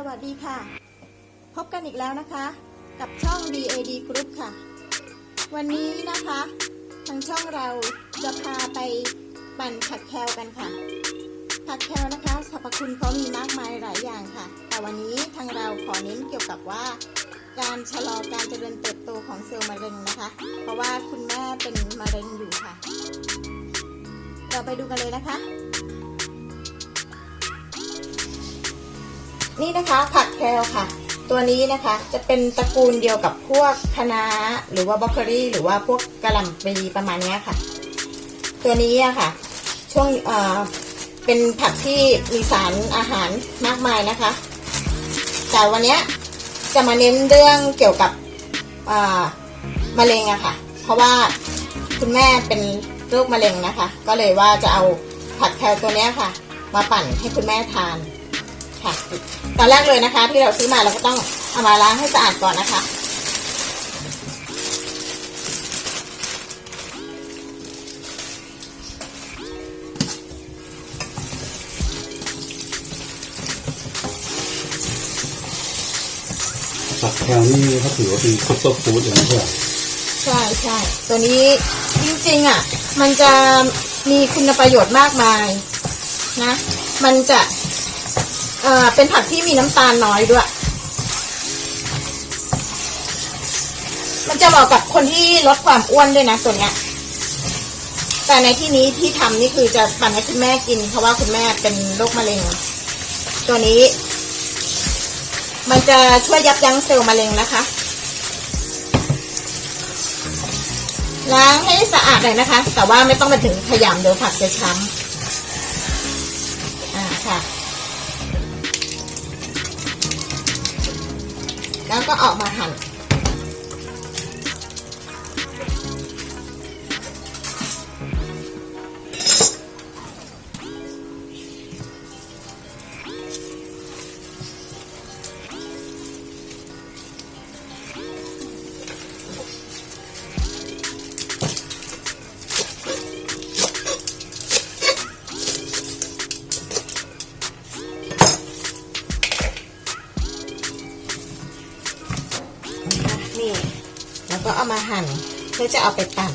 สวัสดีค่ะ พบกันอีกแล้วนะคะ กับช่อง DAD Group ค่ะ วันนี้นะคะ ทางช่องเราจะพาไปปั่นผักแคลกันค่ะ ผักแคลนะคะสรรพคุณเขามีมากมายหลายอย่างค่ะ แต่วันนี้ทางเราขอเน้นเกี่ยวกับว่า การชะลอการเจริญเติบโตของเซลล์มะเร็งนะคะ เพราะว่าคุณแม่เป็นมะเร็งอยู่ค่ะ เราไปดูกันเลยนะคะ นี่นะคะผักแคลค่ะ ตัวนี้นะคะจะเป็นตระกูลเดียวกับพวกคะน้าหรือว่าบรอกโคลีหรือว่าพวกกระหล่ำปีประมาณนี้ค่ะ ตัวนี้อะค่ะ ช่วงเอ่อเป็นผักที่มีสารอาหารมากมายนะคะ แต่วันนี้จะมาเน้นเรื่องเกี่ยวกับอ่ามะเร็งอะค่ะ เพราะว่าคุณแม่เป็นโรคมะเร็งนะคะ ก็เลยว่าจะเอาผักแคลตัวนี้ค่ะ มาปั่นให้คุณแม่ทานค่ะ ตอนแรกเลยนะคะ ที่เราซื้อมาเราก็ต้องเอามาล้างให้สะอาดก่อนนะคะ ผักแคลนี่เขาถือว่าเป็นซุปเปอร์ฟู้ดเลยนะเพื่อนใช่ใช่ตัวนี้จริงๆอะ มันจะมีคุณประโยชน์มากมายนะ มันจะ เอ่อเป็นผักที่มีน้ำตาลน้อยด้วย มันจะเหมาะกับคนที่ลดความอ้วนด้วยนะตัวเนี้ย แต่ในที่นี้ที่ทำนี่คือจะปั่นให้คุณแม่กิน เพราะว่าคุณแม่เป็นโรคมะเร็ง ตัวนี้ มันจะช่วยยับยั้งเซลล์มะเร็งนะคะล้างให้สะอาดเลยนะคะ แต่ว่าไม่ต้องไปถึงขยำเดี๋ยวผักจะช้ำ มาหั่นเพื่อจะเอาไปปั่น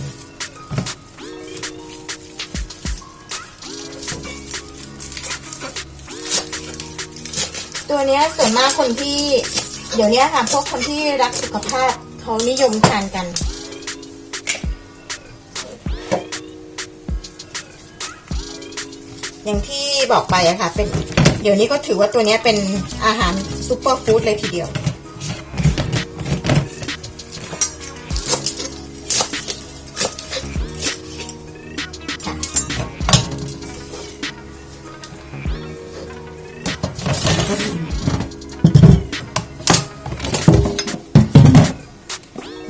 ตัวนี้ส่วนมากคนที่ เดี๋ยวนี้ค่ะพวกคนที่รักสุขภาพเขานิยมทานกันอย่างที่บอกไปอะค่ะ เป็น เดี๋ยวนี้ก็ถือว่าตัวนี้เป็นอาหารซูเปอร์ฟู้ดเลยทีเดียว นี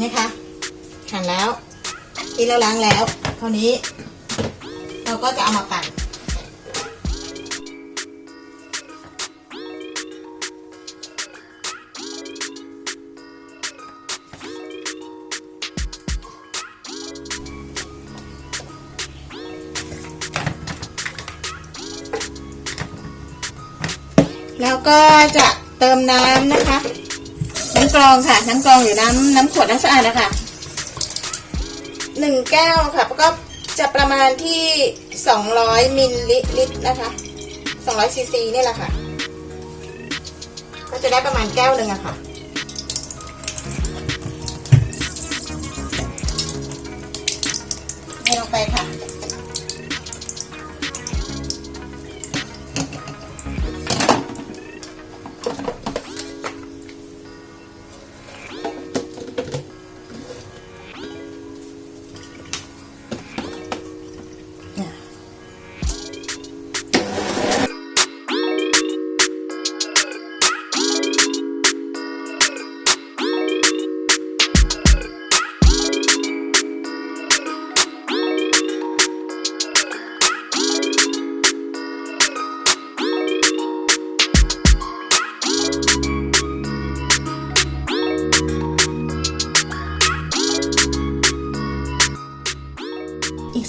่ค่ะหั่นแล้วที่เราล้างแล้วคราวนี้ เราก็จะเอามาปั่น แล้วก็จะเติมน้ำนะคะ น้ำกรองค่ะ น้ำกรองหรือน้ำน้ำขวดน้ำสะอาดนะคะหนึ่งแก้วค่ะก็จะประมาณที่สองร้อยมิลลิลิตรนะคะสองร้อยซีซีนี่แหละค่ะ ก็จะได้ประมาณแก้วหนึ่งอะค่ะให้ลงไปค่ะ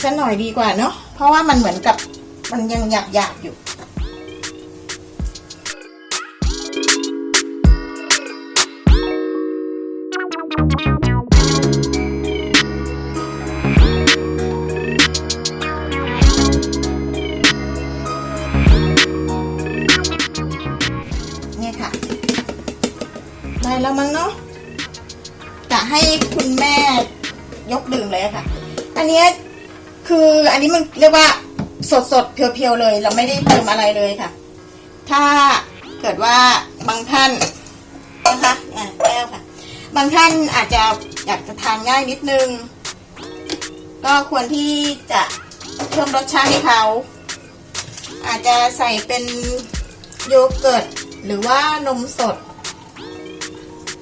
สักหน่อยดีกว่าเนาะเพราะว่ามันเหมือนกับมันยังหยาบหยาบอยู่ เนี่ยค่ะ ได้แล้วมั้งเนาะจะให้คุณแม่ยกดื่มเลยค่ะ อันนี้ คืออันนี้มันเรียกว่าสดสดๆเพียวๆเลย เราไม่ได้เติมอะไรเลยค่ะ ถ้าเกิดว่าบางท่านนะคะแก้วค่ะ บางท่านอาจจะอยากจะทานง่ายนิดนึง ก็ควรที่จะเพิ่มรสชาติให้เขาอาจจะใส่เป็นโยเกิร์ตหรือว่านมสด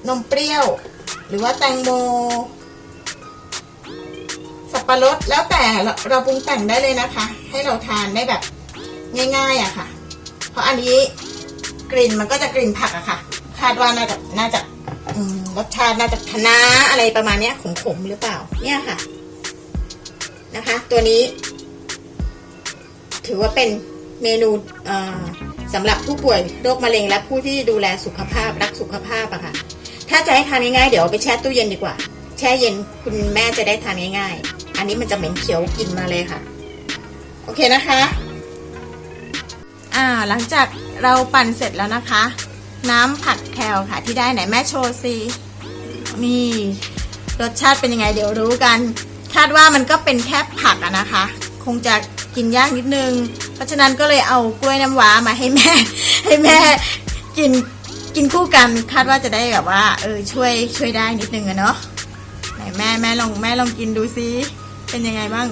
นมเปรี้ยว หรือว่าแตงโม สับปะรดแล้วแต่เราปรุงแต่งได้เลยนะคะ ให้เราทานได้แบบง่ายๆอะค่ะ เพราะอันนี้กลิ่นมันก็จะกลิ่นผักอะค่ะ คาดว่าน่าจะน่าจะรสชาติน่าจะคะน้าอะไรประมาณเนี้ยขมๆหรือเปล่า เนี่ยค่ะ นะคะ ตัวนี้ ถือว่าเป็นเมนูสำหรับผู้ป่วยโรคมะเร็งและผู้ที่ดูแลสุขภาพรักสุขภาพอะค่ะ ถ้าจะให้ทานง่ายๆเดี๋ยวไปแช่ตู้เย็นดีกว่า แช่เย็นคุณแม่จะได้ทานง่ายๆ อันนี้มันจะเหม็นเขียวกินมาเลยค่ะ โอเคนะคะ อ่าหลังจากเราปั่นเสร็จแล้วนะคะ น้ำผักแคลค่ะ ที่ได้ไหนแม่โชว์สินี่รสชาติเป็นยังไงเดี๋ยวรู้กัน คาดว่ามันก็เป็นแค่ผักอะนะคะ คงจะกินยากนิดนึง เพราะฉะนั้นก็เลยเอากล้วยน้ำว้ามาให้แม่ ให้แม่กินกินคู่กันคาดว่าจะได้แบบว่า เออช่วยช่วยได้นิดนึงอะเนาะไหนแม่แม่ลองแม่ลองกินดูซิ เป็นยังไงบ้าง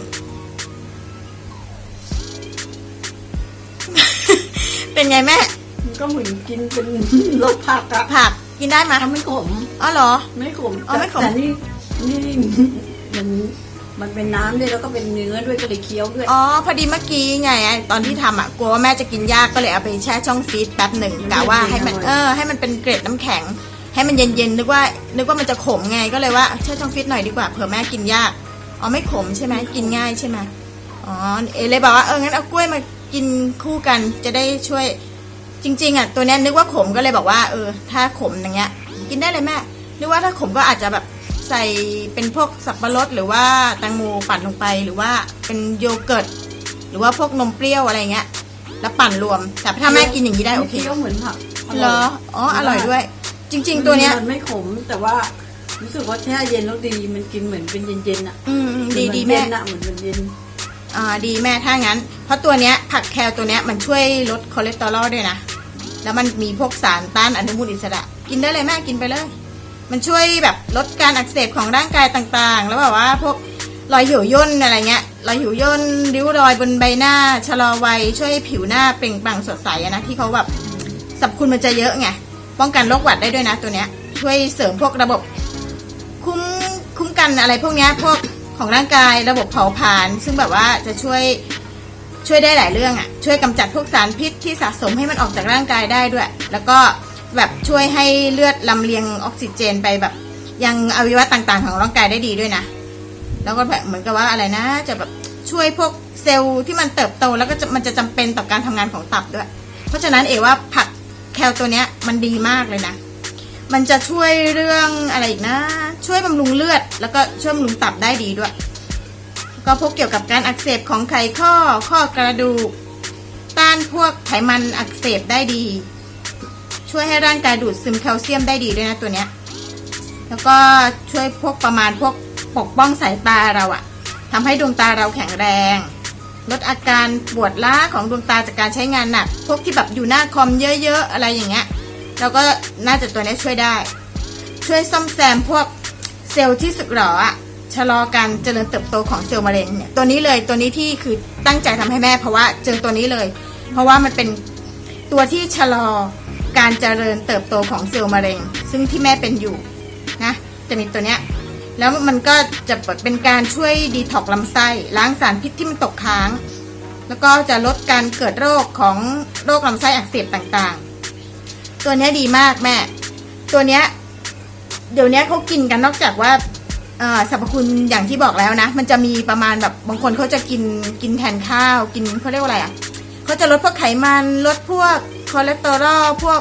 เป็นไงแม่ มันก็เหมือนกินเป็นรสผักอะผักกินได้ไหมทำไม่ขม อ๋อเหรอ ไม่ขมอ๋อไม่ขม แต่นี่นี่มันมันเป็นน้ำด้วยแล้วก็เป็นเนื้อด้วยก็เลยเคี้ยวด้วย อ๋อพอดีเมื่อกี้ไงไอ้ตอนที่ทำอะกลัวว่าแม่จะกินยากก็เลยเอาไปแช่ช่องฟรีซแป๊บหนึ่งกะว่าให้มันเออให้มันเป็นเกล็ดน้ำแข็ง ให้มันเย็นๆนึกว่า นึกว่ามันจะขมไงก็เลยว่าแช่ช่องฟรีซหน่อยดีกว่าเผื่อแม่กินยาก อ๋อไม่ขมใช่ไหมกินง่ายใช่ไหมอ๋อเอเลยบอกว่าเอองั้นเอากล้วยมากินคู่กันจะได้ช่วย จริง ๆอะตัวเนี้ยนึกว่าขมก็เลยบอกว่าเออ ถ้าขมอย่างเงี้ย กินได้เลยแม่นึกว่าถ้าขมก็อาจจะแบบใส่เป็นพวกสับปะรดหรือว่าแตงโมปั่นลงไปหรือว่าเป็นโยเกิร์ตหรือว่าพวกนมเปรี้ยวอะไรเงี้ย แล้วปั่นรวม แต่ถ้าแม่กินอย่างนี้ได้โอเคเคี้ยวเหมือนผักเหรออ๋ออร่อยด้วย จริง ๆ ตัวเนี้ยมันไม่ขมแต่ว่า รู้สึกว่าแช่เย็นแล้วดีมันกินเหมือนเป็นเย็นๆอะอืมอืมดีเหอนดีนแม่เย็นอะเหมือนมันเย็นอ่าดีแม่ถ้างั้น เพราะตัวเนี้ยผักแคลตัวเนี้ยมันช่วยลดคอเลสเตอรอลด้วยนะ แล้วมันมีพวกสารต้านอนุมูลอิสระ กินได้เลยแม่กินไปเลย มันช่วยแบบลดการอักเสบของร่างกายต่างๆ แล้วแบบว่าพวกรอยเหี่ยวย่นอะไรเงี้ยรอยเหี่ยวย่นริ้วรอยบนใบหน้าชะลอวัยช่วยให้ผิวหน้าเปล่งปลั่งสดใสอะนะที่เขาแบบสรรพคุณมันจะเยอะไงป้องกันโรคหวัดได้ด้วยนะตัวเนี้ยช่วยเสริมพวกระบบ คุ้มคุ้มกันอะไรพวกนี้พวกของร่างกายระบบเผาผลาญซึ่งแบบว่าจะช่วยช่วยได้หลายเรื่องอะ่ะ ช่วยกำจัดพวกสารพิษที่สะสมให้มันออกจากร่างกายได้ด้วย แล้วก็แบบช่วยให้เลือดลำเลียงออกซิเจนไปแบบ ยังอวัยวะต่างๆ ของร่างกายได้ดีด้วยนะ แล้วก็แบบเหมือนกับว่าอะไรนะ จะแบบช่วยพวกเซลล์ที่มันเติบโตแล้วก็มันจะจำเป็นต่อการทำงานของตับด้วย เพราะฉะนั้นเอว่าผักแคลตัวเนี้ยมันดีมากเลยนะ มันจะช่วยเรื่องอะไรอีกนะ ช่วยบำรุงเลือด แล้วก็ช่วยบำรุงตับได้ดีด้วย ก็พวกเกี่ยวกับการอักเสบของไขข้อข้อกระดูก ต้านพวกไขมันอักเสบได้ดี ช่วยให้ร่างกายดูดซึมแคลเซียมได้ดีด้วยนะตัวเนี้ย แล้วก็ช่วยพวกประมาณพวกปกป้องสายตาเราอะทำให้ดวงตาเราแข็งแรง ลดอาการปวดล้าของดวงตาจากการใช้งานหนัก พวกที่แบบอยู่หน้าคอมเยอะๆ อะไรอย่างเงี้ย เราก็น่าจะตัวนี้ช่วยได้ ช่วยซ่อมแซมพวกเซลล์ที่สึกหรออะชะลอการเจริญเติบโตของเซลล์มะเร็งเนี่ยตัวนี้เลยตัวนี้ที่คือตั้งใจทำให้แม่ เพราะว่าเจอตัวนี้เลย เพราะว่ามันเป็นตัวที่ชะลอการเจริญเติบโตของเซลล์มะเร็ง ซึ่งที่แม่เป็นอยู่นะจะมีตัวเนี้ยแล้วมันก็จะเป็นการช่วยดีท็อกซ์ลำไส้ล้างสารพิษที่มันตกค้าง แล้วก็จะลดการเกิดโรคของโรคลำไส้อักเสบต่างๆ ตัวนี้ดีมากแม่ ตัวเนี้ยเดี๋ยวนี้เขากินกันนอกจากว่าสรรพคุณอย่างที่บอกแล้วนะ มันจะมีประมาณแบบบางคนเขาจะกินกินแทนข้าว กินเขาเรียกว่าอะไรอะเขาจะลดพวกไขมันลดพวกคอเลสเตอรอลพวก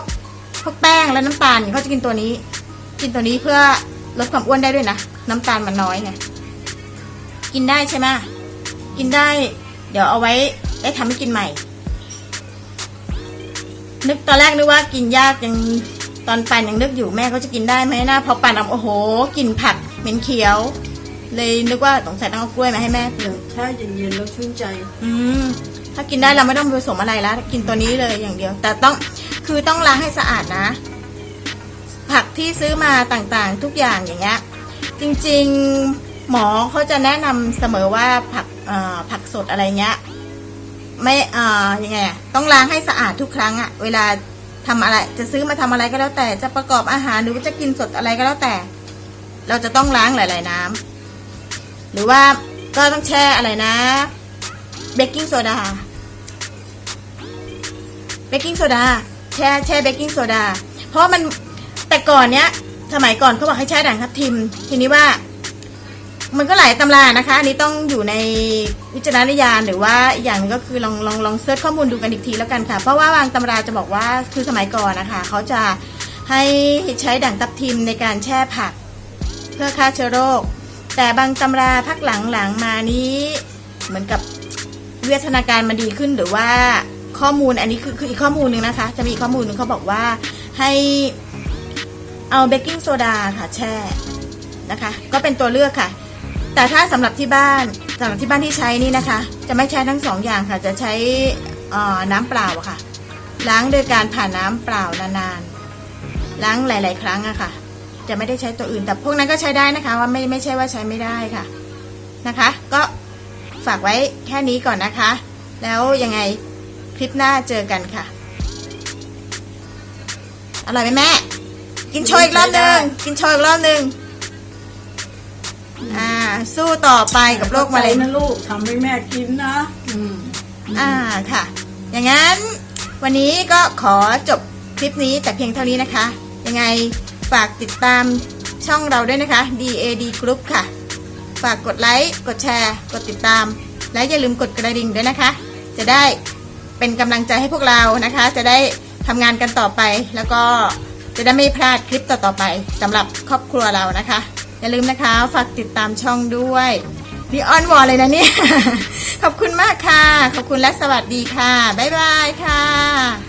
พวกแป้งและน้ำตาลเขาจะกินตัวนี้ กินตัวนี้เพื่อลดความอ้วนได้ด้วยนะน้ำตาลมันน้อยไงกินได้ใช่ไหมกินได้ เดี๋ยวเอาไว้ได้ทำให้กินใหม่ นึกตอนแรกนึกว่ากินยากยังตอนปั่นยังนึกอยู่แม่เขาจะกินได้ไหมนะพอปั่นออกโอ้โหกลิ่นผักเหม็นเขียว เลยนึกว่าสงสัยต้องเอากล้วยมาให้แม่กินเดี๋ยวแช่เย็นๆแล้วชื่นใจ อืมถ้ากินได้เราไม่ต้องผสมอะไรแล้วกินตัวนี้เลยอย่างเดียว แต่ต้องคือต้องล้างให้สะอาดนะ ผักที่ซื้อมาต่างๆ ทุกอย่างอย่างเงี้ยจริงๆหมอเขาจะแนะนำเสมอว่าผักเอ่อผักสดอะไรเงี้ย ไม่เอ่อยังไงอะต้องล้างให้สะอาดทุกครั้งอะเวลาทำอะไร จะซื้อมาทำอะไรก็แล้วแต่ จะประกอบอาหารหรือว่าจะกินสดอะไรก็แล้วแต่ เราจะต้องล้างหลาย ๆ น้ำหรือว่าก็ต้องแช่อะไรนะ เบกกิ้งโซดา เบกกิ้งโซดา แช่แช่เบกกิ้งโซดา เพราะมันแต่ก่อนเนี้ย สมัยก่อนเขาบอกให้ใช้ด่างทับทิม ทีนี้ว่า มันก็หลายตำรานะคะ อันนี้ต้องอยู่ในวิจารณญาณหรือว่าอีกอย่างหนึงก็คือลองลองลองเซิร์ชข้อมูลดูกันอีกทีแล้วกันค่ะ เพราะว่าบางตำราจะบอกว่าคือสมัยก่อนนะคะเขาจะให้ใช้ด่างทับทิมในการแช่ผัก เพื่อฆ่าเชื้อโรค แต่บางตำราพักหลังๆมานี้เหมือนกับวิวัฒนาการมันดีขึ้นหรือว่าข้อมูลอันนี้คือคืออีกข้อมูลหนึ่งนะคะ จะมีอีข้อมูลหนึ่งเขาบอกว่าให้เอาเบกกิ้งโซดาค่ะแช่นะคะ ก็เป็นตัวเลือกค่ะ แต่ถ้าสำหรับที่บ้านสำหรับที่บ้านที่ใช้นี่นะคะ จะไม่ใช้ทั้งสองอย่างค่ะ จะใช้น้ำเปล่าค่ะ ล้างโดยการผ่านน้ำเปล่านานๆ ล้างหลาย ๆ ครั้งอะค่ะ จะไม่ได้ใช้ตัวอื่น แต่พวกนั้นก็ใช้ได้นะคะ ว่าไม่ไม่ใช่ว่าใช้ไม่ได้ค่ะนะคะ ก็ฝากไว้แค่นี้ก่อนนะคะ แล้วยังไงคลิปหน้าเจอกันค่ะ อร่อยไหมแม่ กินโชว์อีกรอบหนึ่งกินโชว์อีกรอบหนึ่ง อ่า สู้ต่อไปกับโรคมะเร็งนะลูกทำให้แม่กินนะอืมอ่าค่ะ อย่างนั้น วันนี้ก็ขอจบคลิปนี้แต่เพียงเท่านี้นะคะ ยังไงฝากติดตามช่องเราด้วยนะคะ DAD Group ค่ะ ฝากกดไลค์กดแชร์ กดติดตาม และอย่าลืมกดกระดิ่งด้วยนะคะ จะได้เป็นกำลังใจให้พวกเรานะคะ จะได้ทำงานกันต่อไปแล้วก็จะได้ไม่พลาดคลิปต่อๆไปสำหรับครอบครัวเรานะคะ อย่าลืมนะคะ ฝากติดตามช่องด้วยดีออนวอลเลยนะเนี่ย ขอบคุณมากค่ะ ขอบคุณและสวัสดีค่ะ บ๊ายบายค่ะ